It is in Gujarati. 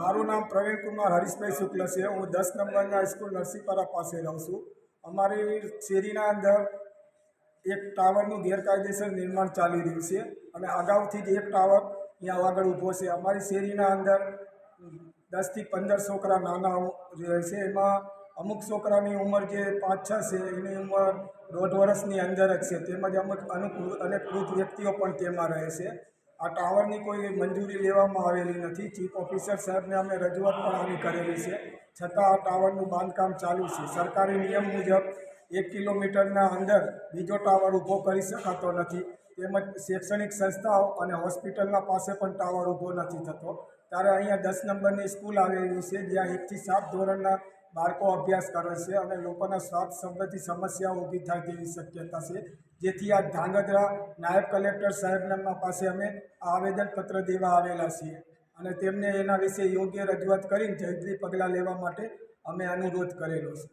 મારું નામ પ્રવીણ કુમાર હરીશભાઈ શુક્લ છે. હું દસ નંબરના સ્કૂલ નરસિંહપરા પાસે રહું છું. અમારી શેરીના અંદર એક ટાવરનું ગેરકાયદેસર નિર્માણ ચાલી રહ્યું છે અને અગાઉથી જ એક ટાવર અહીંયા આગળ ઊભો છે. અમારી શેરીના અંદર દસથી પંદર છોકરા નાના રહે છે એમાં અમુક છોકરાની ઉંમર જે પાંચ છ છે, એની ઉંમર દોઢ વર્ષની અંદર જ છે. તેમજ અમુક અનુક અને વૃદ્ધ વ્યક્તિઓ પણ તેમાં રહે છે. આ ટાવરની કોઈ મંજૂરી લેવામાં આવેલી નથી. ચીફ ઓફિસર સાહેબને અમે રજૂઆત પણ આવી કરેલી છે. છતાં આ ટાવરનું બાંધકામ ચાલુ છે. સરકારી નિયમ મુજબ એક કિલોમીટરના અંદર બીજો ટાવર ઊભો કરી શકાતો નથી. તેમજ શૈક્ષણિક સંસ્થાઓ અને હોસ્પિટલના પાસે પણ ટાવર ઊભો નથી થતો. ત્યારે અહીંયા દસ નંબરની સ્કૂલ આવેલી છે, જ્યાં એકથી સાત ધોરણના બાળકો અભ્યાસ કરે છે અને લોકોના સ્વાસ્થ્ય સંબંધી સમસ્યાઓ ઊભી થાય તેવી શક્યતા છે. જેથી આ ધાંગધ્રા નાયબ કલેક્ટર સાહેબના પાસે અમે આવેદનપત્ર દેવા આવેલા છીએ અને તેમને એના વિશે યોગ્ય રજૂઆત કરીને જલ્દી પગલાં લેવા માટે અમે અનુરોધ કરેલો છે.